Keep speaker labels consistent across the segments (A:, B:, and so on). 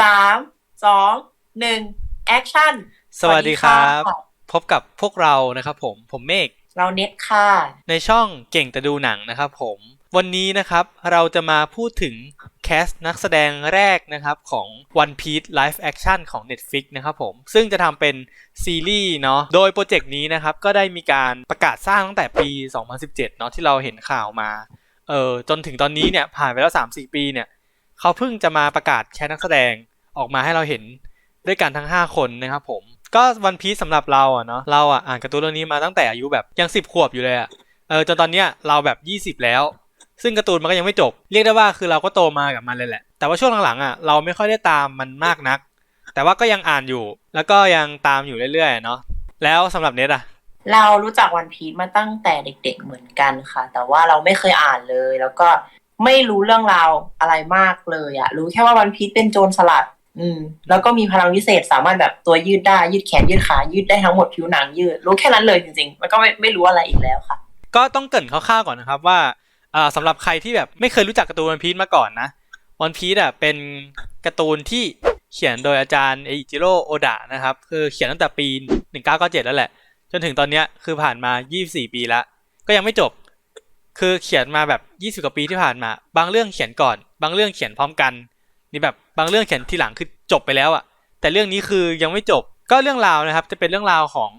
A: สามสองหนึ่งแอคชั่น
B: สวัสดีครับ
A: สวัสดีค่ะ
B: พบกับพวกเรานะครับผมผมเมฆ
A: เราเน็ตค่ะ
B: ในช่องเก่งแต่ดูหนังนะครับผม วันนี้นะครับเราจะมาพูดถึงแคสต์นักแสดงแรกนะครับของ One Piece Live Action ของ Netflix นะครับผม ซึ่งจะทำเป็นซีรีส์เนาะ โดยโปรเจกต์นี้นะครับก็ได้มีการประกาศสร้างตั้งแต่ปี 2017 เนาะที่เราเห็นข่าวมา เออจนถึงตอนนี้เนี่ยผ่านไปแล้ว 3-4 ปีเนี่ย เขาเพิ่งจะมาประกาศแคสต์นักแสดงออกมาให้เราเห็นด้วยกันทั้ง 5 คนนะครับผม ก็วันพีซสำหรับเราอะเนาะเราอะอ่านการ์ตูนเรื่องนี้มาตั้งแต่อายุแบบยัง 10 ขวบอยู่เลยอะเออจนตอนเนี้ยเราแบบ 20 แล้ว ซึ่งการ์ตูนมันก็ยังไม่จบ เรียกได้ว่าคือเราก็โตมากับมันเลยแหละ แต่ว่าช่วงหลังๆอะเราไม่ค่อยได้ตามมันมากนัก แต่ว่าก็ยังอ่านอยู่ แล้วก็ยังตามอยู่เรื่อยๆเนาะแล้วสำหรับเน็ตอะ
A: เรารู้จักวันพีชมาตั้งแต่เด็ก ๆเหมือนกันค่ะ แต่ว่าเราไม่เคยอ่านเลย แล้วก็ ไม่รู้เรื่องราวอะไรมากเลยอะรู้แค่ว่าวันพีชเป็นโจรสลัด อืม แล้วก็มีพลังวิเศษสามารถแบบตัวยืดได้ ยืดแขนยืดขา ยืดได้ทั้งหมดผิวหนังยืด รู้แค่นั้นเลยจริงๆ มันก็ไม่ไม่รู้อะไรอีกแล้วค่ะ
B: ก็ต้องเกรินคร่าวๆก่อนนะครับว่าอ่าสำหรับใครที่แบบไม่เคยรู้จักการ์ตูนวันพี e มาก่อนนะวันพี e อะเป็นการ์ตูนที่เขียนโดยอาจารย์เอจิโร่โอดะนะครับ คือเขียนตั้งแต่ปี 1997 แล้วแหละ จนถึงตอนเนี้ยคือผ่านมา 24 ปีแล้ว ก็ยังไม่จบ คือเขียนมาแบบ20กว่าปีที่ผ่านมา บางเรื่องเขียนก่อน บางเรื่องเขียนพร้อมกันนี่แบบบางเรื่องเขียนทีหลังคือจบไปแล้วอะแต่เรื่องนี้คือยังไม่จบก็เรื่องราวนะครับ จะเป็นเรื่องราวของ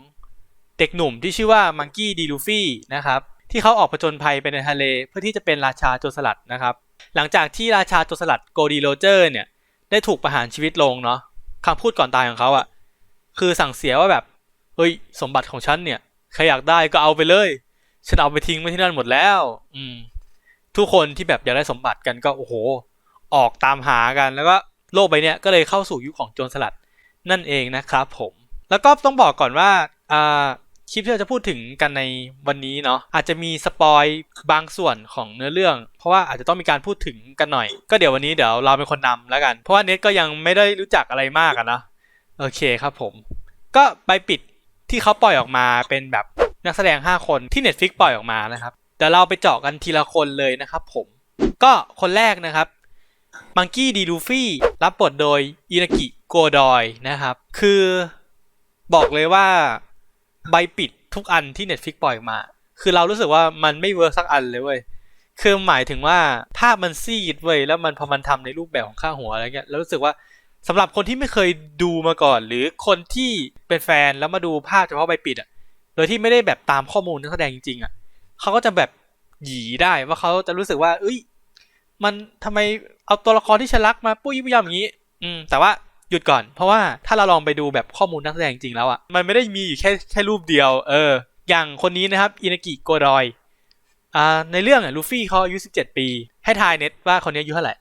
B: เด็กหนุ่มที่ชื่อว่ามังกี้ดีลูฟี่นะครับที่เขาออกผจญภัยไปในทะเลเพื่อที่จะเป็นราชาโจรสลัดนะครับ หลังจากที่ราชาโจรสลัดโกดีโรเจอร์เนี่ยได้ถูกประหารชีวิตลงเนาะคำพูดก่อนตายของเขาอะคือสั่งเสียว่าแบบเฮ้ยสมบัติของฉันเนี่ยใครอยากได้ก็เอาไปเลย ฉันเอาไปทิ้งไว้ที่นั่นหมดแล้ว อืม ทุกคนที่แบบอยากได้สมบัติกันก็โอ้โห ออกตามหากันแล้วก็โลกใบเนี้ยก็เลยเข้าสู่ยุคของโจรสลัดนั่นเองนะครับผม แล้วก็ต้องบอกก่อนว่าอ่าคลิปที่เราจะพูดถึงกันในวันนี้เนาะอาจจะมีสปอยบางส่วนของเนื้อเรื่อง เพราะว่าอาจจะต้องมีการพูดถึงกันหน่อย ก็เดี๋ยววันนี้เดี๋ยวเราเป็นคนนำแล้วกัน เพราะว่าเน็ตก็ยังไม่ได้รู้จักอะไรมากอะนะโอเคครับผม ก็ใบปิดที่เขาปล่อยออกมาเป็นแบบ นักแสดง 5 คนที่ Netflix ปล่อยออกมานะครับเดี๋ยวเราไปเจาะกันทีละคนเลยนะครับ ผม ก็คนแรกนะครับมังกี้ดีลูฟี่รับบทโดยอินากิโกดอยนะครับ คือบอกเลยว่าใบปิดทุกอันที่ Netflix ปล่อยมา คือเรารู้สึกว่ามันไม่เวิร์กสักอันเลยเว้ยคือหมายถึงว่าภาพมันซีดเว้ยแล้วมันพอมันทำในรูปแบบของข้าหัวอะไรเงี้ยแล้วรู้สึกว่าสำหรับคนที่ไม่เคยดูมาก่อน หรือคนที่เป็นแฟนแล้วมาดูภาพเฉพาะใบปิดอะ โดยที่ไม่ได้แบบตามข้อมูลนักแสดงจริงๆอะเขาก็จะแบบหยีได้ว่าเขาจะรู้สึกว่า เอ้ย มันทำไมเอาตัวละครที่ฉันรักมาปุ้ยปุ้ยยำอย่างนี้ อืม แต่ว่าหยุดก่อน เพราะว่าถ้าเราลองไปดูแบบข้อมูลนักแสดงจริงแล้วอะมันไม่ได้มีอยู่แค่แค่รูปเดียว เออ อย่างคนนี้นะครับอินากิโกดอยอ่าในเรื่องอะลูฟี่เขาอายุ17ปี ให้ทายเน็ตว่าคนนี้อายุเท่าไหร่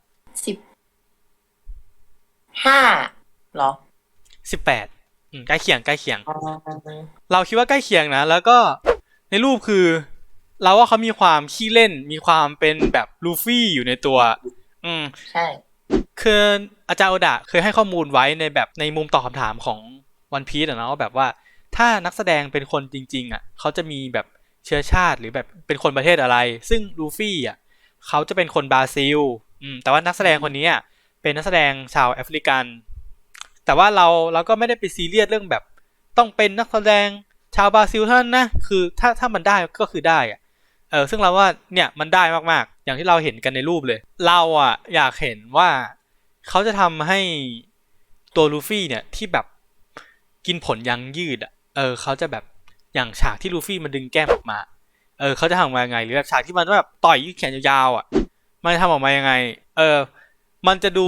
A: สิบห้าเหรอ
B: 18อืม ใกล้เคียงใกล้เคียง
A: อ๋อ
B: เราคิดว่าใกล้เคียงนะ แล้วก็ในรูปคือ เราว่าเขามีความขี้เล่น มีความเป็นแบบลูฟี่อยู่ในตัว อืม
A: ใช่
B: คืออาจารย์โอดะเคยให้ข้อมูลไว้ในแบบในมุมตอบคำถามของวันพี e อะนะว่าแบบว่า ถ้านักแสดงเป็นคนจริง ๆ อะ เขาจะมีแบบเชื้อชาติหรือแบบเป็นคนประเทศอะไร ซึ่งลูฟี่อะเขาจะเป็นคนบราซิล อืมแต่ว่านักแสดงคนนี้อะเป็นนักแสดงชาวแอฟริกัน แต่ว่าเราเราก็ไม่ได้ไปซีเรียสเรื่องแบบ ต้องเป็นนักแสดงชาวบราซิลเท่านั้นนะคือถ้าถ้ามันได้ก็คือได้อะเออซึ่งเราว่าเนี่ยมันได้มากๆ อย่างที่เราเห็นกันในรูปเลย เราอะอยากเห็นว่าเขาจะทำให้ตัวลูฟี่เนี่ยที่แบบกินผลยังยืดอะเออเขาจะแบบอย่างฉากที่ลูฟี่มันดึงแก้มออกมา เออเขาจะทำออกมายังไง หรือแบบฉากที่มันแบบต่อยยืดแขนยาวๆอะ มันจะทำออกมายังไง เออ มันจะดู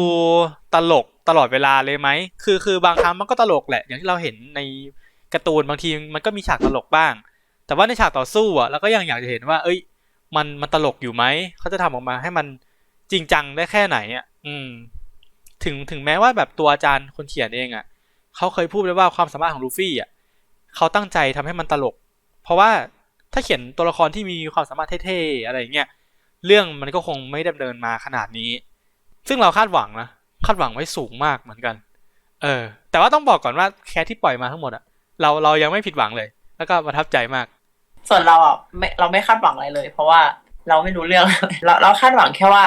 B: ตลก ตลอดเวลาเลยไหม คือคือบางครั้งมันก็ตลกแหละ อย่างที่เราเห็นในการ์ตูนบางทีมันก็มีฉากตลกบ้าง แต่ว่าในฉากต่อสู้อะเราก็ยังอยากจะเห็นว่า เอ้ย มันมันตลกอยู่ไหม เขาจะทำออกมาให้มันจริงจังได้แค่ไหนอะ อืม ถึงถึงแม้ว่าแบบตัวอาจารย์คนเขียนเองอะ เขาเคยพูดไว้ว่าความสามารถของลูฟี่อะ เขาตั้งใจทำให้มันตลก เพราะว่าถ้าเขียนตัวละครที่มีความสามารถเท่ๆอะไรเงี้ย เรื่องมันก็คงไม่ดำเนินมาขนาดนี้ ซึ่งเราคาดหวังนะ คาดหวังไว้สูงมากเหมือนกัน เออ แต่ว่าต้องบอกก่อนว่าแคสที่ปล่อยมาทั้งหมดอะเราเรายังไม่ผิดหวังเลย แล้วก็ประทับใจมาก
A: ส่วนเราอะไม่เราไม่คาดหวังอะไรเลย เพราะว่าเราไม่รู้เรื่องเราเราคาดหวังแค่ว่า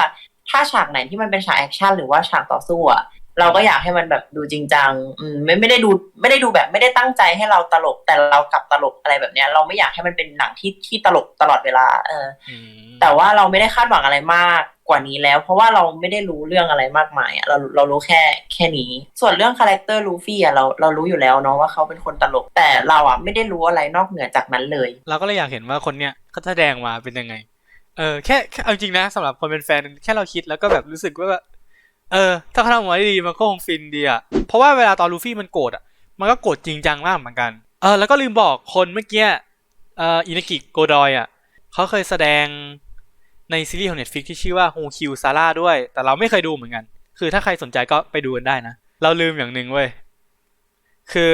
A: ถ้าฉากไหนที่มันเป็นฉากแอคชั่นหรือว่าฉากต่อสู้อะ เราก็อยากให้มันแบบดูจริงจังอืมไม่ไม่ได้ดูไม่ได้ดูแบบไม่ได้ตั้งใจให้เราตลกแต่เรากลับตลกอะไรแบบเนี้ย เราไม่อยากให้มันเป็นหนังที่ที่ตลกตลอดเวลา เออ
B: อืม
A: แต่ว่าเราไม่ได้คาดหวังอะไรมากกว่านี้แล้ว เพราะว่าเราไม่ได้รู้เรื่องอะไรมากมายอะเราเรารู้แค่แค่นี้ ส่วนเรื่องคาแรคเตอร์ลูฟี่อะเราเรารู้อยู่แล้วเนาะว่าเขาเป็นคนตลก แต่เราอะไม่ได้รู้อะไรนอกเหนือจากนั้นเลย
B: เราก็เลยอยากเห็นว่าคนเนี้ยเขาแสดงมาเป็นยังไงเออแค่แค่เอาจริงนะสำหรับคนเป็นแฟนแค่เราคิดแล้วก็แบบรู้สึกว่าแบบ เออ ถ้าเขาทำออกมาได้ดีมันก็คงฟินดีอะเพราะว่าเวลาตอนลูฟี่มันโกรธอะมันก็โกรธจริงจังมากเหมือนกัน เออ แล้วก็ลืมบอกคนเมื่อกี้เอ่ออินากิโกดอยอะเขาเคยแสดงในซีรีส์ของ Netflix ที่ชื่อว่า Who k i l l Sara ด้วย แต่เราไม่เคยดูเหมือนกัน คือถ้าใครสนใจก็ไปดูกันได้นะ เราลืมอย่างหนึ่งเว้ย คือ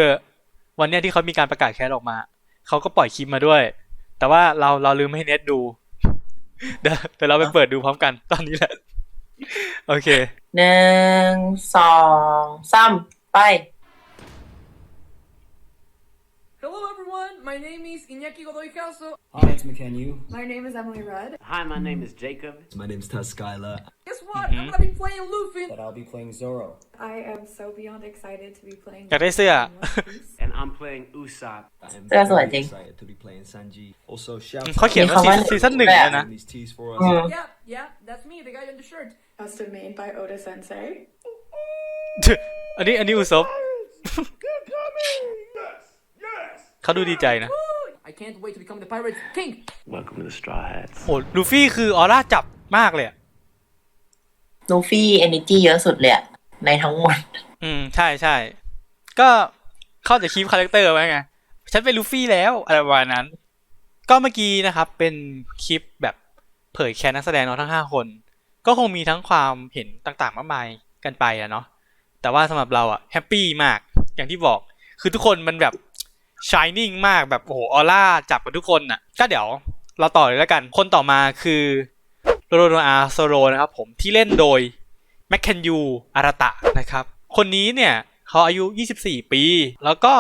B: วันเนี้ยที่เขามีการประกาศแคสออกมา เขาก็ปล่อยคลิปมาด้วย แต่ว่าเราเราลืมให้เน็ตดู เดี๋ยวเดี๋ยวเราไปเปิดดูพร้อมกันตอนนี้แหละ โอเค
A: หนึ่งสองสามไป
C: Hello everyone, my name is Iñaki Godoy Calso.
D: Hi, it's McKenyu.
E: My name is Emily Rudd.
F: Hi, my name is Jacob.
D: My name's Taz Skylar,
C: Guess what? I'm gonna be playing Luffy.
D: but I'll be playing Zoro.
E: I am so beyond excited to be playing.
B: อยากได้เสื้อ
E: in One Piece.
F: And I'm playing Usopp.
D: I'm
A: That's what I
D: very
A: think.
D: excited to be playing Sanji. Also, shout
B: เขาเขียนว่า
A: มีคำว่า
B: ซีซั่นหนึ่งเลยนะ
D: out these teas for us.
A: อืม
C: Yeah, yeah, that's me, the guy on the shirt.
E: Custom made by Oda Sensei.
B: อันนี้อันนี้อุซบเขาดูดีใจนะ
C: I can't wait to become the pirate king.
F: Welcome to the Straw Hats.
B: โอ้ลูฟี่คือออร่าจับมากเลยอะ
A: ลูฟี่เอเนจีเยอะสุดเลยอะในทั้งหมด
B: อืม ใช่ใช่ก็เข้าจะคีปคาแรคเตอร์ไว้ไง ฉันเป็นลูฟี่แล้ว อะไรประมาณนั้น ก็เมื่อกี้นะครับ เป็นคลิปแบบเผยแค่นักแสดงเนาะทั้งห้าคน ก็คงมีทั้งความเห็นต่างๆมากมายกันไปอะเนาะแต่ว่าสำหรับเราอะแฮปปี้มากอย่างที่บอก คือทุกคนมันแบบ shining มากแบบโอ้โหออร่าจับกับทุกคนน่ะก็เดี๋ยวเราต่อเลยแล้วกัน คนต่อมาคือโรโรโนอาโซโรนะครับผมที่เล่นโดยแมคเคนยูอาราตะนะครับ คนนี้เนี่ยเขาอายุ 24 ปี แล้วก็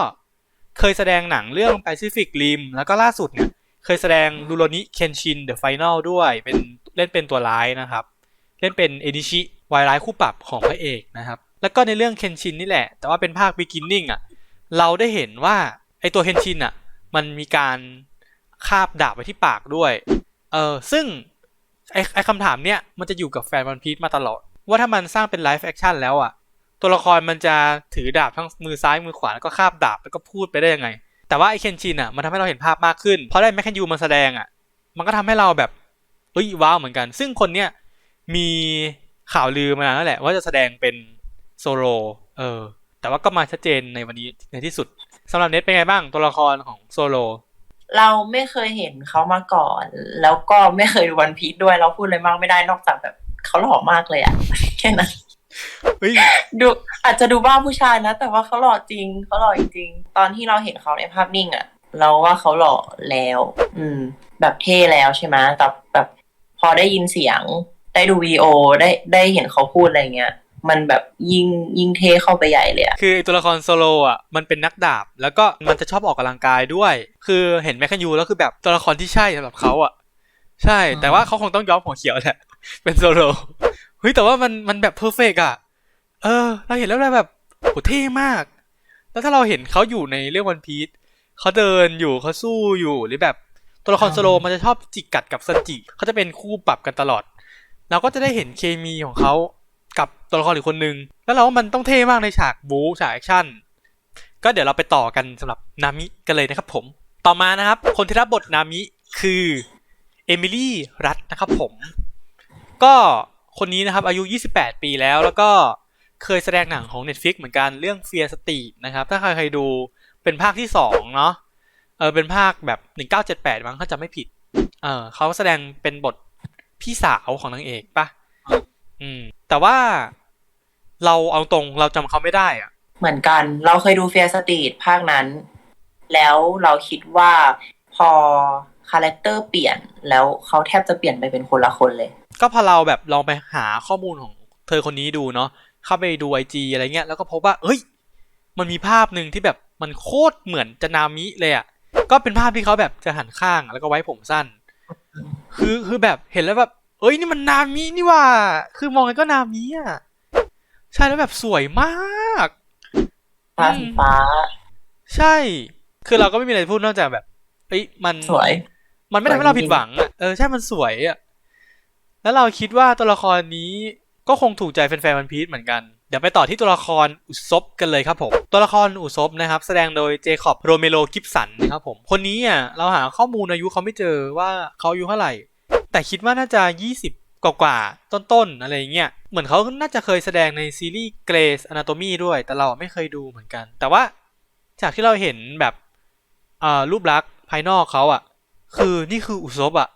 B: เคยแสดงหนังเรื่อง Pacific Rim แล้วก็ล่าสุดเนี่ยเคยแสดงรูโรนิเคนชินเดอะไฟแนลด้วยเป็นเล่นเป็นตัวร้ายนะครับ เล่นเป็นเอนิชิวายร้ายคู่ปรับของพระเอกนะครับ แล้วก็ในเรื่องเคนชินนี่แหละ แต่ว่าเป็นภาค beginning อะเราได้เห็นว่าไอตัวเคนชินอะมันมีการคาบดาบไว้ที่ปากด้วยเออซึ่งไอไอคำถามเนี้ยมันจะอยู่กับแฟนวันพี e มาตลอด ว่าถ้ามันสร้างเป็นไลฟ์แอคชั่นแล้วอะตัวละครมันจะถือดาบทั้งมือซ้ายมือขวาแล้วก็คาบดาบแล้วก็พูดไปได้ยังไง แต่ว่าไอเคนชินอะมันทำให้เราเห็นภาพมากขึ้นเพราะได้แมคแคนยูมาแสดงอะมันก็ทำให้เราแบบเอ้ยว้าวเหมือนกัน ซึ่งคนเนี้ย มีข่าวลือมานานแล้วแหละ ว่าจะแสดงเป็นโซโลเออ แต่ว่าก็มาชัดเจนในวันนี้ในที่สุดสำหรับเน็ตเป็นไงบ้างตัวละครของโซโล
A: เราไม่เคยเห็นเขามาก่อน แล้วก็ไม่เคยดูวันพีชด้วยเราพูดอะไรมากไม่ได้นอกจากแบบเขาหล่อมากเลยอะแค่นั้น
B: เฮ้ย
A: ดูอาจจะดูบ้าผู้ชายนะ แต่ว่าเขาหล่อจริงเขาหล่อจริงๆตอนที่เราเห็นเขาในภาพนิ่งอะเราว่าเขาหล่อแล้ว อืม แบบเท่แล้วใช่ไหมแต่แบบพอได้ยินเสียง ได้ดูวิดีโอได้ได้เห็นเขาพูดอะไรเงี้ยมันแบบยิ่งยิ่งเท่เข้าไปใหญ่เลยอะ
B: คือไอ้ตัวละครโซโลอะมันเป็นนักดาบ แล้วก็มันจะชอบออกกำลังกายด้วย คือเห็นแมคคันยูแล้วคือแบบตัวละครที่ใช่สำหรับเขาอะ ใช่ แต่ว่าเขาคงต้องย้อมหัวเขียวแหละ เป็นโซโล เฮ้ยแต่ว่ามันมันแบบเพอร์เฟกอะ เออ เราเห็นแล้วเราแบบโหเท่มาก แล้วถ้าเราเห็นเขาอยู่ในเรื่องวันพีชเขาเดินอยู่เขาสู้อยู่หรือแบบตัวละครโซโลมันจะชอบจิกกัดกับซันจิเขาจะเป็นคู่ปรับกันตลอด เราก็จะได้เห็นเคมีของเขากับตัวละครอีกคนนึง แล้วเราว่ามันต้องเท่มากในฉากบู๊ฉากแอคชั่น ก็เดี๋ยวเราไปต่อกันสำหรับนามิกันเลยนะครับผม ต่อมานะครับ คนที่รับบทนามิคือเอมิลี่รัตนะครับผม ก็คนนี้นะครับอายุ 28 ปีแล้วแล้วก็เคยแสดงหนังของ Netflix เหมือนกันเรื่อง Fear Street นะครับ ถ้าใครเคยดูเป็นภาคที่ 2 เนาะเออเป็นภาคแบบ 1978มั้งถ้าจำไม่ผิดเออเขาแสดงเป็นบท พี่สาวของนางเอกปะอืม แต่ว่าเราเอาตรงเราจำเขาไม่ได้อะ
A: เหมือนกัน เราเคยดูเฟียสตีดภาคนั้น แล้วเราคิดว่าพอคาแรคเตอร์เปลี่ยนแล้วเขาแทบจะเปลี่ยนไปเป็นคนละคนเลย
B: ก็พอเราแบบลองไปหาข้อมูลของเธอคนนี้ดูเนาะเข้าไปดูไอจีอะไรเงี้ยแล้วก็พบว่าเฮ้ย มันมีภาพหนึ่งที่แบบมันโคตรเหมือนจะนามิเลยอะ่ะก็เป็นภาพที่เขาแบบจะหันข้างแล้วก็ไว้ผมสั้น คือคือแบบเห็นแล้วแบบ เอ้ยนี่มันนามินี่หว่า คือมองไงก็นามิอะใช่แล้วแบบสวยมาก
A: ฟ้าสีฟ้า
B: ใช่ คือเราก็ไม่มีอะไรพูดนอกจากแบบเอ้ยมัน
A: สวย
B: มันไม่ทำให้เราผิดหวังอะเออใช่มันสวยอะแล้วเราคิดว่าตัวละครนี้ก็คงถูกใจแฟนๆวันพีชเหมือนกันเดี๋ยวไปต่อที่ตัวละครอุซบกันเลยครับผม ตัวละครอุซบนะครับ แสดงโดยเจคอบโรเมโลกิฟสันนะครับผม คนนี้อะเราหาข้อมูลอายุเขาไม่เจอว่าเขาอายุเท่าไหร่ แต่คิดว่าน่าจะ 20 กว่าๆต้นๆ อะไรเงี้ย เหมือนเขาน่าจะเคยแสดงในซีรีส์ Grey's Anatomy ด้วย แต่เราไม่เคยดูเหมือนกัน แต่ว่าจากที่เราเห็นแบบรูปลักษณ์ภายนอกเขาอะ คือนี่คืออุซบอะ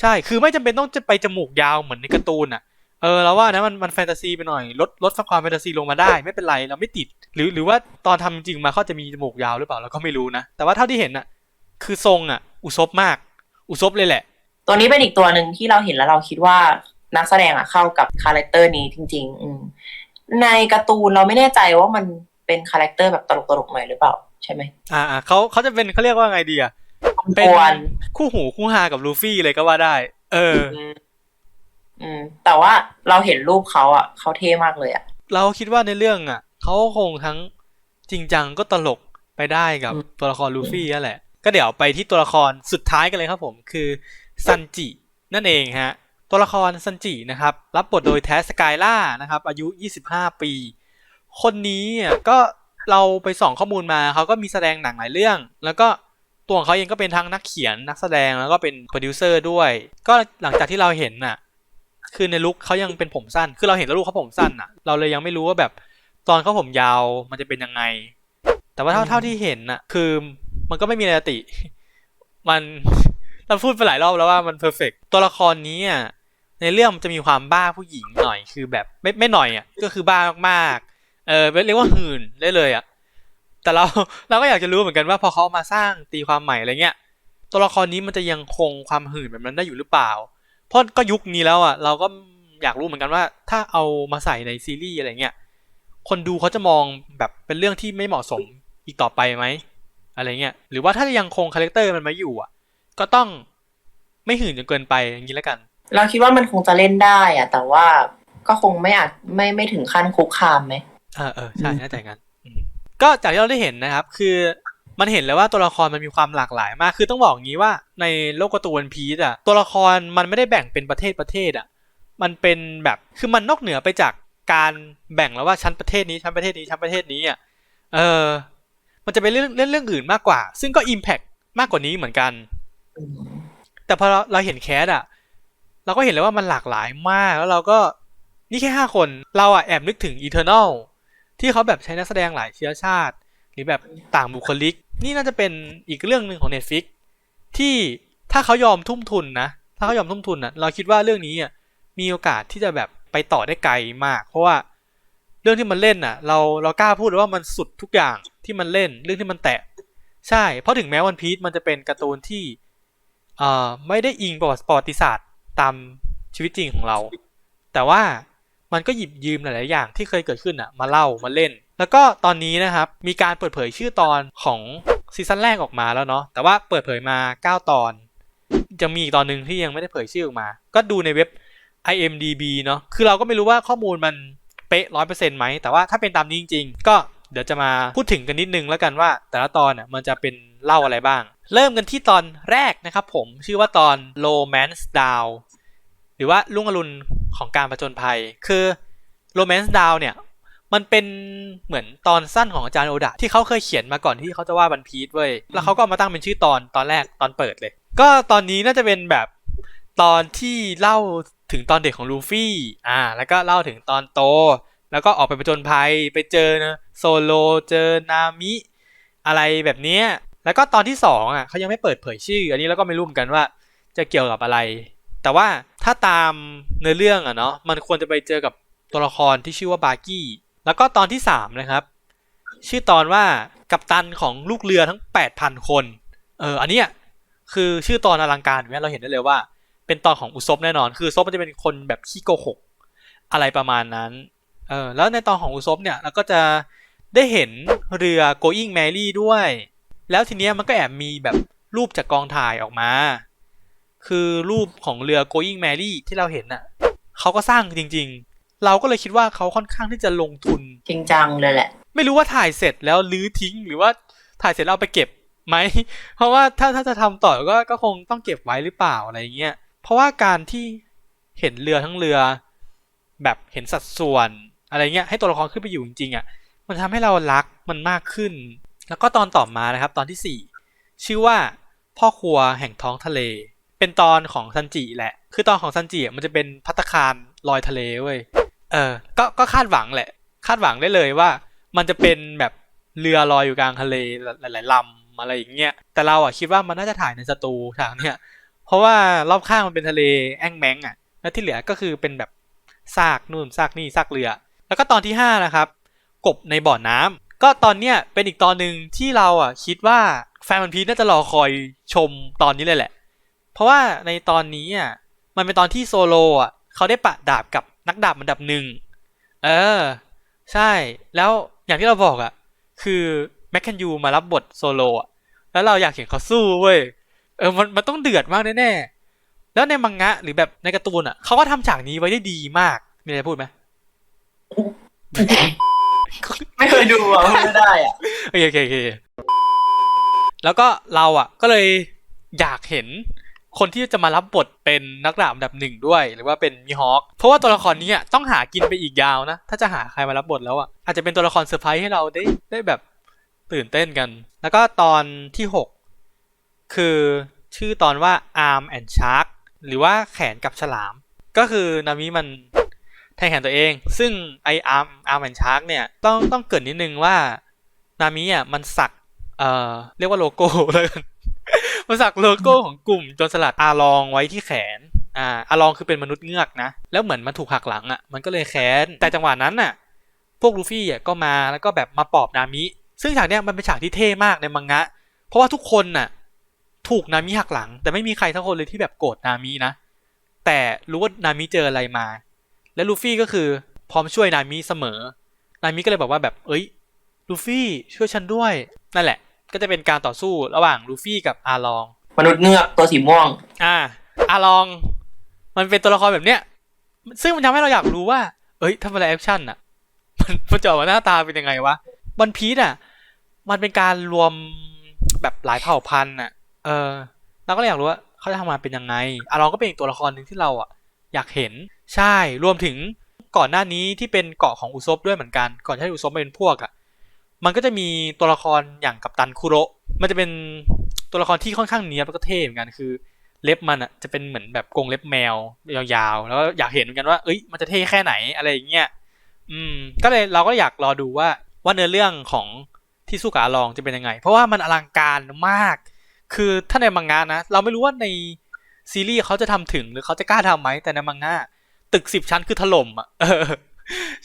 B: ใช่ คือไม่จำเป็นต้องจะไปจมูกยาวเหมือนในการ์ตูนอะ เออเราว่านะมันมันแฟนตาซีไปหน่อย ลดลดความแฟนตาซีลงมาได้ไม่เป็นไรเราไม่ติด หรือหรือว่าตอนทำจริงๆมาเขาจะมีจมูกยาวหรือเปล่าเราก็ไม่รู้นะ แต่ว่าเท่าที่เห็นอะคือทรงอะอุซบมาก อุซบเลยแหละ
A: ตัวนี้เป็นอีกตัวหนึ่งที่เราเห็นแล้วเราคิดว่านักแสดงอะเข้ากับคาแรคเตอร์นี้จริง ๆ อืมในการ์ตูนเราไม่แน่ใจว่ามันเป็นคาแรคเตอร์แบบตลกๆหน่อยหรือเปล่าใช่ไหม
B: อ่าอ่าเขาเขาจะเป็นเขาเรียกว่าไงดีอะเป็น
A: กวน
B: คู่หูคู่ฮากับลูฟี่เลยก็ว่าได้ เออ
A: อืมอืม แต่ว่าเราเห็นรูปเขาอะเขาเท่มากเลยอะ
B: เราคิดว่าในเรื่องอะเขาคงทั้งจริงจังก็ตลกไปได้กับ
A: อืม
B: ตัวละครลูฟี่นั่นแหละ ก็เดี๋ยวไปที่ตัวละครสุดท้ายกันเลยครับผมคือซันจินั่นเองฮะ ตัวละครซันจินะครับ รับบทโดยแทสสกายล่านะครับ อายุ 25 ปี คนนี้อะก็เราไปส่องข้อมูลมาเขาก็มีแสดงหนังหลายเรื่อง แล้วก็ตัวของเขาเองก็เป็นทั้งนักเขียนนักแสดงแล้วก็เป็นโปรดิวเซอร์ด้วย ก็หลังจากที่เราเห็นน่ะ คือในลุคเขายังเป็นผมสั้น คือเราเห็นแล้วลุคเขาผมสั้นอะ เราเลยยังไม่รู้ว่าแบบตอนเขาผมยาวมันจะเป็นยังไง แต่ว่าเท่าเท่าที่เห็นน่ะ คือมันก็ไม่มีอะไรติ มันเราพูดไปหลายรอบแล้วว่ามันเพอร์เฟกตัวละครนี้อะในเรื่องมันจะมีความบ้าผู้หญิงหน่อย คือแบบไม่ไม่หน่อยอะ ก็คือบ้ามากๆ เออเรียกว่าหื่นได้เลยอะ แต่เราเราก็อยากจะรู้เหมือนกันว่าพอเขาเอามาสร้างตีความใหม่อะไรเงี้ย ตัวละครนี้มันจะยังคงความหื่นแบบนั้นได้อยู่หรือเปล่า เพราะก็ยุคนี้แล้วอะเราก็อยากรู้เหมือนกันว่า ถ้าเอามาใส่ในซีรีส์อะไรเงี้ยคนดูเขาจะมองแบบเป็นเรื่องที่ไม่เหมาะสมอีกต่อไปไหมอะไรเงี้ยหรือว่าถ้ายังคงคาแรคเตอร์มันมาอยู่อะ ก็ต้องไม่หื่นจนเกินไปอย่างนี้แล้วกัน
A: เราคิดว่ามันคงจะเล่นได้อะ แต่ว่าก็คงไม่อาจไม่ไม่ถึงขั้นคุกคามไหม
B: เออเออใช่น่าจะอย่างนั้นอืมก็จากที่เราได้เห็นนะครับ คือ มันเห็นเลยว่าตัวละครมันมีความหลากหลายมาก คือต้องบอกอย่างนี้ว่าในโลกการ์ตูนพีซอะตัวละครมันไม่ได้แบ่งเป็นประเทศประเทศอะมันเป็นแบบคือมันนอกเหนือไปจากการแบ่งแล้วว่าชั้นประเทศนี้ชั้นประเทศนี้ชั้นประเทศนี้อะเออ มันจะเป็นเรื่องเล่นเรื่องอื่นมากกว่า ซึ่งก็อิมแพกมากกว่านี้เหมือนกัน แต่พอเราเราเห็นแคสอะเราก็เห็นเลยว่ามันหลากหลายมากแล้วเราก็นี่แค่ห้าคนเราอะแอบนึกถึง Eternal ที่เขาแบบใช้นักแสดงหลายเชื้อชาติ หรือแบบต่างบุคลิก นี่น่าจะเป็นอีกเรื่องหนึ่งของ Netflix ที่ถ้าเขายอมทุ่มทุนนะ ถ้าเขายอมทุ่มทุนนะเราคิดว่าเรื่องนี้อะมีโอกาสที่จะแบบไปต่อได้ไกลมาก เพราะว่าเรื่องที่มันเล่นอะเราเรากล้าพูดเลยว่ามันสุดทุกอย่างที่มันเล่นเรื่องที่มันแตะ ใช่ เพราะถึงแม้วันพี e มันจะเป็นการ์ตูนที่เอ่อไม่ได้อิงประวัติศาสตร์ตามชีวิตจริงของเรา แต่ว่ามันก็หยิบยืมหลาย ๆ อย่างที่เคยเกิดขึ้นอะ มาเล่ามาเล่น แล้วก็ตอนนี้นะครับ มีการเปิดเผยชื่อตอนของซีซั่นแรกออกมาแล้วเนาะแต่ว่าเปิดเผยมา 9 ตอน จะมีอีกตอนหนึ่งที่ยังไม่ได้เผยชื่อออกมา ก็ดูในเว็บ IMDB เนาะคือเราก็ไม่รู้ว่าข้อมูลมันเป๊ะร้อยเปอร์เซ็นต์ไหมแต่ว่าถ้าเป็นตามนี้จริง ๆ ก็เดี๋ยวจะมาพูดถึงกันนิดนึงแล้วกันว่า แต่ละตอนน่ะมันจะเป็นเล่าอะไรบ้าง เริ่มกันที่ตอนแรกนะครับผมชื่อว่าตอน Romance Down หรือว่าลุ่งอรุณของการประจนภัย คือ Romance Down เนี่ย มันเป็นเหมือนตอนสั้นของอาจารย์โอดะที่เขาเคยเขียนมาก่อนที่เขาจะว่าบันพีทเว้ยแล้วเขาก็เอามาตั้งเป็นชื่อตอนตอนแรกตอนเปิดเลย ก็ตอนนี้น่าจะเป็นแบบตอนที่เล่าถึงตอนเด็กของลูฟี่ อ่า แล้วก็เล่าถึงตอนโต แล้วก็ออกไปประจนภัยไปเจอนะโซโลเจอนามิ อะไรแบบเนี้ยแล้วก็ตอนที่สองอะเขายังไม่เปิดเผยชื่อ อันนี้เราก็ไม่รู้เหมือนกันว่า จะเกี่ยวกับอะไร แต่ว่าถ้าตามเนื้อเรื่องอะเนาะมันควรจะไปเจอกับตัวละครที่ชื่อว่าบาร์กี้ แล้วก็ตอนที่สามนะครับ ชื่อตอนว่ากัปตันของลูกเรือทั้ง8,000คน เอออันเนี้ยคือชื่อตอนอลังการเนี่ยเราเห็นได้เลยว่า เป็นตอนของอุซบแน่นอน คืออุซบมันจะเป็นคนแบบขี้โกหกอะไรประมาณนั้น เออแล้วในตอนของอุซบเนี่ยเราก็จะได้เห็นเรือ going merry ด้วย แล้วทีเนี้ยมันก็แอบมีแบบรูปจากกองถ่ายออกมา คือรูปของเรือ going merry ที่เราเห็นน่ะเขาก็สร้างจริง เราก็เลยคิดว่าเขาค่อนข้างที่จะลงทุน
A: จริงจังเลยแหละ
B: ไม่รู้ว่าถ่ายเสร็จแล้วลื้อทิ้งหรือว่าถ่ายเสร็จแล้วเอาไปเก็บไหม เพราะว่าถ้าถ้าจะทำต่อก็ก็คงต้องเก็บไว้หรือเปล่าอะไรเงี้ย เพราะว่าการที่เห็นเรือทั้งเรือ แบบเห็นสัดส่วนอะไรเงี้ยให้ตัวละครขึ้นไปอยู่จริงๆอะ มันทำให้เรารักมันมากขึ้น แล้วก็ตอนต่อมานะครับ ตอนที่สี่ชื่อว่าพ่อครัวแห่งท้องทะเล เป็นตอนของซันจิแหละ คือตอนของซันจิอะมันจะเป็นพัตตาคารลอยทะเลเว้ย เออ ก็ก็คาดหวังแหละ คาดหวังได้เลยว่า มันจะเป็นแบบเรือลอยอยู่กลางทะเลหลายๆลำอะไรอย่างเงี้ย แต่เราอะคิดว่ามันน่าจะถ่ายในสตูฉากเนี้ยเพราะว่ารอบข้างมันเป็นทะเลแอ่งแมงอะ แล้วที่เหลือก็คือเป็นแบบซากนู่นซากนี่ซากเรือ แล้วก็ตอนที่ห้านะครับ กบในบ่อน้ำก็ตอนเนี้ยเป็นอีกตอนหนึ่งที่เราอะคิดว่าแฟนมันพีน่าจะรอคอยชมตอนนี้เลยแหละ เพราะว่าในตอนนี้อะมันเป็นตอนที่โซโลอะเขาได้ปะดาบกับ นักดาบอันดับหนึ่งเออ ใช่แล้วอย่างที่เราบอกอะคือแมคเคนยูมารับบทโซโลอะแล้วเราอยากเห็นเขาสู้เว้ยเออมันมันต้องเดือดมากแน่ๆแล้วในมังงะหรือแบบในการ์ตูนอะเขาก็ทำฉากนี้ไว้ได้ดีมาก มีอะไรพูดไหม
A: ไม่เคยดูอะพูดไม่ได้อะ
B: โอเคโอเคโอเคแล้วก็เราอะ ก็เลยอยากเห็น คนที่จะมารับบทเป็นนักดาบอันดับหนึ่งด้วย หรือว่าเป็นมีฮอคเพราะว่าตัวละครนี้ต้องหากินไปอีกยาวนะ ถ้าจะหาใครมารับบทแล้วอะอาจจะเป็นตัวละครเซอร์ไพรส์ให้เราได้ได้แบบตื่นเต้นกัน แล้วก็ตอนที่หกคือชื่อตอนว่า arm and shark หรือว่าแขนกับฉลาม ก็คือนามิมันแทงแขนตัวเอง ซึ่งไออาร์มอาร์มแอนชาร์กเนี่ยต้องต้องเกิดนิดนึงว่านามิอะมันสักเอ่อเรียกว่าโลโก้แล้วกัน มันสักโลโก้ของกลุ่มจนสลัดอาลองไว้ที่แขน อ่าอาลองคือเป็นมนุษย์เงือกนะ แล้วเหมือนมันถูกหักหลังอะ มันก็เลยแค้น แต่จังหวะนั้นน่ะ พวกลูฟี่อะก็มาแล้วก็แบบมาปอบนามิ ซึ่งฉากเนี้ยมันเป็นฉากที่เท่มากในมังงะ เพราะว่าทุกคนน่ะ ถูกนามิหักหลัง แต่ไม่มีใครทั้งคนเลยที่แบบโกรธนามินะ แต่รู้ว่านามิเจออะไรมา และลูฟี่ก็คือพร้อมช่วยนามิเสมอ นามิก็เลยบอกว่าแบบ เอ้ย ลูฟี่ช่วยฉันด้วย นั่นแหละ ก็จะเป็นการต่อสู้ระหว่างลูฟี่กับอาลอง
A: มนุษย์เงือกตัวสีม่วง
B: อ่า อาลอง มันเป็นตัวละครแบบเนี้ย ซึ่งมันทำให้เราอยากรู้ว่า เอ้ยทำอะไรแอคชั่นอะ มันมันจะออกมาหน้าตาเป็นยังไงวะวันพี e อะ มันเป็นการรวมแบบหลายเผ่าพันธุ์อะ เออเราก็เลยอยากรู้ว่าเขาจะทำมาเป็นยังไงอาลองก็เป็นอีกตัวละครหนึ่งที่เราอะ อยากเห็น ใช่ รวมถึงก่อนหน้านี้ที่เป็นเกาะของอุซบด้วยเหมือนกัน ก่อนที่ให้อุซบมาเป็นพวกอะ มันก็จะมีตัวละครอย่างกัปตันคุโระมันจะเป็นตัวละครที่ค่อนข้างเนี้ยบแล้วก็เท่เหมือนกันคือเล็บมันอะจะเป็นเหมือนแบบกรงเล็บแมวยาวๆ แล้วก็อยากเห็นเหมือนกันว่าเอ้ยมันจะเท่แค่ไหนอะไรอย่างเงี้ยอืม ก็เลยเราก็อยากรอดูว่าว่าเนื้อเรื่องของที่สู้กับอาลองจะเป็นยังไง เพราะว่ามันอลังการมาก คือถ้าในมังงะนะ เราไม่รู้ว่าในซีรีส์เขาจะทำถึงหรือเขาจะกล้าทำไหมแต่ในมังงะตึกสิบชั้นคือถล่มอะ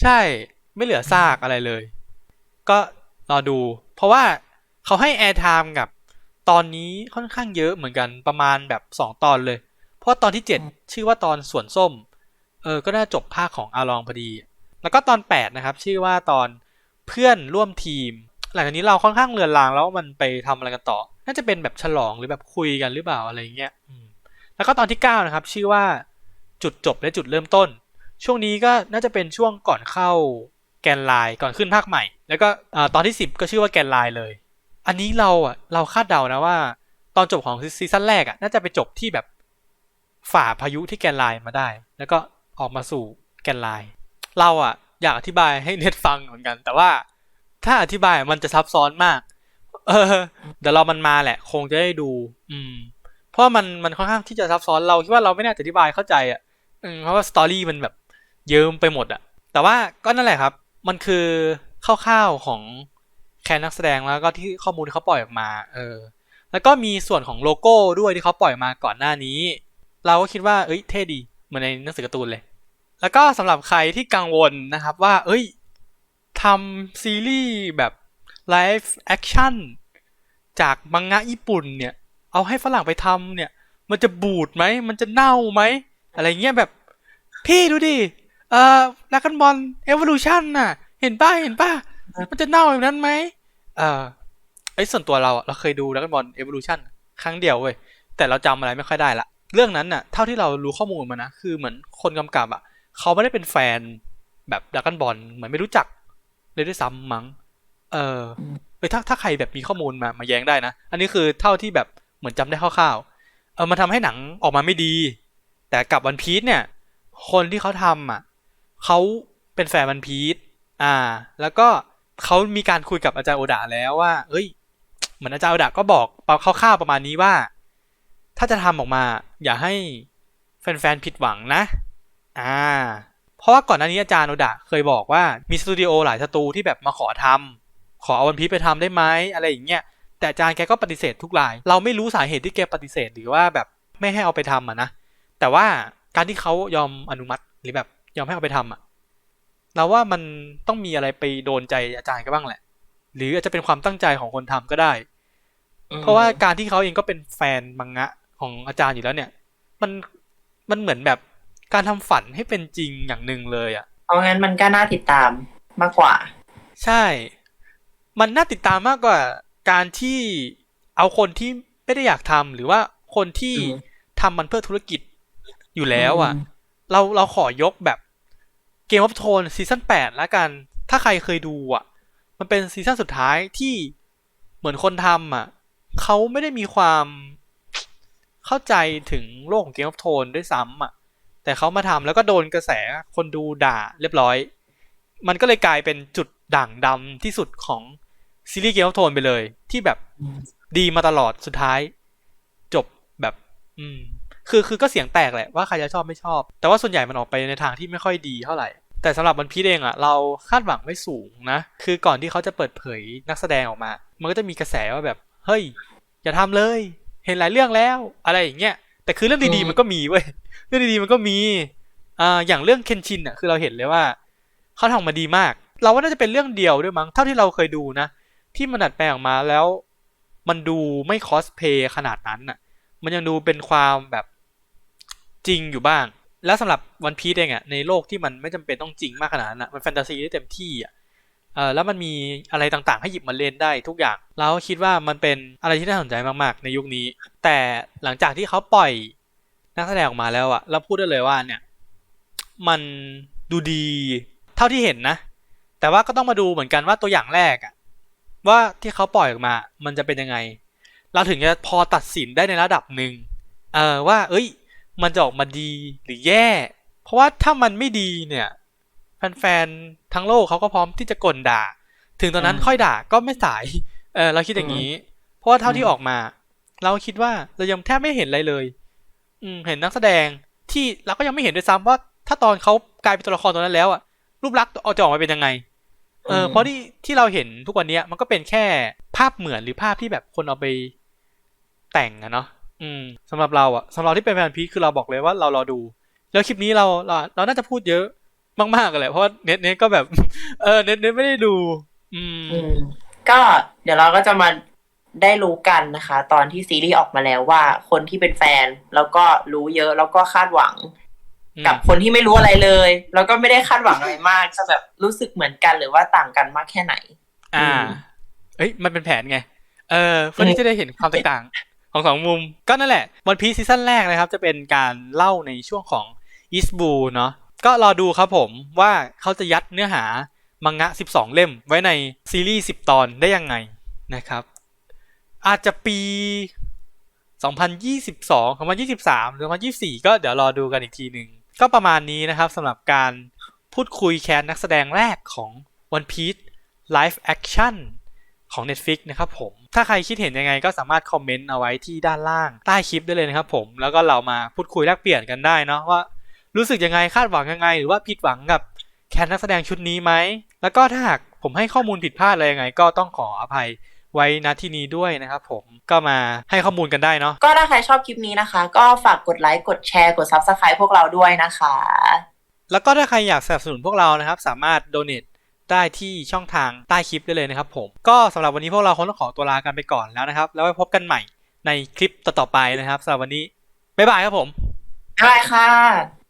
B: ใช่ไม่เหลือซากอะไรเลย ก็ รอดู เพราะว่าเขาให้แอร์ไทม์กับตอนนี้ค่อนข้างเยอะเหมือนกันประมาณแบบสองตอนเลย เพราะตอนที่เจ็ดชื่อว่าตอนสวนส้ม เออ ก็น่าจบภาคของอาลองพอดี แล้วก็ตอนแปดนะครับ ชื่อว่าตอนเพื่อนร่วมทีม หลังจากนี้เราค่อนข้างเลือนลางแล้วว่ามันไปทำอะไรกันต่อ น่าจะเป็นแบบฉลองหรือแบบคุยกันหรือเปล่าอะไรเงี้ยอืมแล้วก็ตอนที่เก้านะครับ ชื่อว่าจุดจบและจุดเริ่มต้น ช่วงนี้ก็น่าจะเป็นช่วงก่อนเข้า แกนไลน์ก่อนขึ้นภาคใหม่ แล้วก็อตอนที่สิบก็ชื่อว่าแกนไลน์เลย อันนี้เราอะเราคาดเดานะว่า ตอนจบของซีซั่นแรกอะน่าจะไปจบที่แบบฝ่าพายุที่แกนไลน์มาได้ แล้วก็ออกมาสู่แกนไลน์เราอะอยากอธิบายให้เน็ตฟังเหมือนกัน แต่ว่าถ้าอธิบายมันจะซับซ้อนมาก เออเดี๋ยวเรามันมาแหละ คงจะได้ดู อืม เพราะมันมันค่อนข้างที่จะซับซ้อนเราคิดว่าเราไม่น่าจะอธิบายเข้าใจอะอืมเพราะว่าสตอรี่มันแบบเยิ้มไปหมดอะ แต่ว่าก็นั่นแหละครับ มันคือคร่าวๆของแคนนักแสดงแล้วก็ที่ข้อมูลที่เขาปล่อยออกมา เออ แล้วก็มีส่วนของโลโก้ด้วยที่เขาปล่อยมาก่อนหน้านี้ เราก็คิดว่า เอ้ย เท่ดี เหมือนในหนังสือการ์ตูนเลย แล้วก็สำหรับใครที่กังวลนะครับว่า เอ้ยทำซีรีส์แบบไลฟ์แอคชั่นจากมังงะญี่ปุ่นเนี่ย เอาให้ฝรั่งไปทำเนี่ย มันจะบูดไหม มันจะเน่าไหม อะไรเงี้ยแบบ พี่ดูดิ เอ่อลักันบอลเอวอลูชันน่ะ เห็นป้าเห็นป้ามันจะเน่าแบบนั้นไหมเอ่อไอ้ยส่วนตัวเราอะเราเคยดูลักันบอลเอวอลูชันครั้งเดียวเว้ยแต่เราจำอะไรไม่ค่อยได้ละเรื่องนั้นน่ะเท่าที่เรารู้ข้อมูลมานะคือเหมือนคนกำกับอะเขาไม่ได้เป็นแฟนแบบดักกันบอลเหมือนไม่รู้จักเลยด้วยซ้ำมั้ง เออเออถ้าถ้าใครแบบมีข้อมูลมามาแย้งได้นะ อันนี้คือเท่าที่แบบเหมือนจำได้คร่าวๆ เออมันทำให้หนังออกมาไม่ดี แต่กับวันพี e เนี่ย คนที่เขาทำอะ เขาเป็นแฟนวันพีชอ่า แล้วก็เขามีการคุยกับอาจารย์โอดาแล้วว่า เอ้ย เหมือนอาจารย์โอดาก็บอกคร่าวๆประมาณนี้ว่า ถ้าจะทำออกมา อย่าให้แฟนๆผิดหวังนะ อ่า เพราะว่าก่อนหน้านี้อาจารย์โอดะเคยบอกว่ามีสตูดิโอหลายสตูที่แบบมาขอทำขอเอาวันพีชไปทำได้ไหมอะไรอย่างเงี้ย แต่อาจารย์แกก็ปฏิเสธทุกราย เราไม่รู้สาเหตุที่แกปฏิเสธหรือว่าแบบไม่ให้เอาไปทำอะนะ แต่ว่าการที่เขายอมอนุมัติหรือแบบ ยอมให้เอาไปทำอะ เราว่ามันต้องมีอะไรไปโดนใจอาจารย์ก็บ้างแหละ หรืออาจจะเป็นความตั้งใจของคนทำก็ได้ เพราะว่าการที่เขาเองก็เป็นแฟนมังงะของอาจารย์อยู่แล้วเนี่ย มันมันเหมือนแบบการทำฝันให้เป็นจริงอย่างหนึ่งเลยอะ
A: เอางั้นมันก็น่าติดตามมากกว่า
B: ใช่ มันน่าติดตามมากกว่า การที่เอาคนที่ไม่ได้อยากทำหรือว่าคนที่
A: อืม
B: ทำมันเพื่อธุรกิจอยู่แล้วอะ
A: อืม
B: เราเราขอยกแบบเกม of โทนซีซั่นแปดแล้วกัน ถ้าใครเคยดูอะ มันเป็นซีซั่นสุดท้ายที่เหมือนคนทำอะเขาไม่ได้มีความเข้าใจถึงโลกของเกม of โทนด้วยซ้ำอะ แต่เขามาทำแล้วก็โดนกระแสคนดูด่าเรียบร้อย มันก็เลยกลายเป็นจุดด่างดำที่สุดของซีรีส์เกม of โทนไปเลย ที่แบบดีมาตลอดสุดท้าย จบแบบ อืม คือคือก็เสียงแตกแหละว่าใครจะชอบไม่ชอบ แต่ว่าส่วนใหญ่มันออกไปในทางที่ไม่ค่อยดีเท่าไหร่ แต่สำหรับวันพีชเองอะเราคาดหวังไม่สูงนะ คือก่อนที่เขาจะเปิดเผยนักแสดงออกมา มันก็จะมีกระแสว่าแบบเฮ้ย อย่าทำเลย เห็นหลายเรื่องแล้วอะไรอย่างเงี้ยแต่คือเรื่องดี
A: อื
B: ๆ
A: ม
B: มันก็มีเว้ยเรื่องดีๆมันก็มีอ่าอย่างเรื่องเคนชินอะคือเราเห็นเลยว่าเขาทำมาดีมาก เราว่าน่าจะเป็นเรื่องเดียวด้วยมั้งเท่าที่เราเคยดูนะ ที่มันดัดแปลงออกมาแล้ว มันดูไม่คอสเพย์ขนาดนั้นน่ะมันยังดูเป็นความแบบ จริงอยู่บ้าง แล้วสำหรับวันพี e เองอะในโลกที่มันไม่จำเป็นต้องจริงมากขนาดนั้นอะมันแฟนตาซีได้เต็มที่อะเออแล้วมันมีอะไรต่างๆ ให้หยิบมาเล่นได้ทุกอย่าง เราคิดว่ามันเป็นอะไรที่น่าสนใจมากๆ ในยุคนี้ แต่หลังจากที่เขาปล่อยนักแสดงออกมาแล้วอะเราพูดได้เลยว่าเนี่ย มันดูดีเท่าที่เห็นนะ แต่ว่าก็ต้องมาดูเหมือนกันว่าตัวอย่างแรกอะว่าที่เขาปล่อยออกมา มันจะเป็นยังไง เราถึงจะพอตัดสินได้ในระดับหนึ่งเออว่า เอ้ย มันจะออกมาดีหรือแย่ เพราะว่าถ้ามันไม่ดีเนี่ยแฟนๆทั้งโลกเขาก็พร้อมที่จะกลด่า ถึงตอนนั้น
A: อืม
B: ค่อยด่าก็ไม่สาย เออเราคิดอย่างนี้ เพราะว่าเท่าที่
A: อืม
B: ออกมา เราคิดว่าเรายังแทบไม่เห็นอะไรเลย อืมเห็นนักแสดงที่เราก็ยังไม่เห็นด้วยซ้ำว่า ถ้าตอนเขากลายเป็นตัวละครตัวนั้นแล้วอะรูปลักษณ์เอาจะออกมาเป็นยังไง เออ
A: อืม
B: เพราะที่ที่เราเห็นทุกวันเนี้ยมันก็เป็นแค่ภาพเหมือนหรือภาพที่แบบคนเอาไปแต่งอะเนาะ อืมสำหรับเราอะสำหรับที่เป็นแฟนพีคคือเราบอกเลยว่าเรารอดู แล้วคลิปนี้เราเราเราน่าจะพูดเยอะมากๆกันแหละเพราะว่าเน็ตเน็ตก็แบบ เออเน็ตเน็ตไม่ได้ดูอืม
A: อืมก็เดี๋ยวเราก็จะมาได้รู้กันนะคะ ตอนที่ซีรีส์ออกมาแล้วว่า คนที่เป็นแฟน แล้วก็รู้เยอะแล้วก็คาดหวัง กับคนที่ไม่รู้อะไรเลย แล้วก็ไม่ได้คาดหวังอะไรมาก จะแบบรู้สึกเหมือนกันหรือว่าต่างกันมากแค่ไหน
B: อ่า
A: อืม
B: เอ้ยมันเป็นแผนไง เออเพื่อที่จะได้เห็นความแตกต่าง ของสองมุม ก็นั่นแหละวันพีซซีซั่นแรกนะครับ จะเป็นการเล่าในช่วงของอีสบูเนาะก็รอดูครับผมว่าเขาจะยัดเนื้อหามังงะ 12 เล่มไว้ในซีรีส์ 10 ตอนได้ยังไงนะครับ อาจจะปี 2022 2023 หรือ 2024 ก็เดี๋ยวรอดูกันอีกทีหนึ่ง ก็ประมาณนี้นะครับสำหรับการพูดคุยแคนนักแสดงแรกของ One Piece Live Action ของ Netflix นะครับผม ถ้าใครคิดเห็นยังไงก็สามารถคอมเมนต์เอาไว้ที่ด้านล่างใต้คลิปได้เลยนะครับผมแล้วก็เรามาพูดคุยแลกเปลี่ยนกันได้เนาะว่า รู้สึกยังไงคาดหวังยังไง หรือว่าผิดหวังกับแคนนักแสดงชุดนี้ไหมแล้วก็ถ้าหากผมให้ข้อมูลผิดพลาดอะไรยังไง ก็ต้องขออภัยไว้ณที่นี้ด้วยนะครับผมก็มาให้ข้อมูลกันได้เนาะ
A: ก็ถ้าใครชอบคลิปนี้นะคะ ก็ฝากกดไลค์กดแชร์กด Subscribe พวกเราด้วยนะคะ
B: แล้วก็ถ้าใครอยากสนับสนุนพวกเรานะครับ สามารถ donate ได้ที่ช่องทางใต้คลิปได้เลยนะครับผมก็สำหรับวันนี้พวกเราคงต้องขอตัวลากันไปก่อนแล้วนะครับ แล้วไว้พบกันใหม่ในคลิปต่อๆไปนะครับสำหรับวันนี้บ๊ายบายครับผม
A: บ๊ายบายค่ะ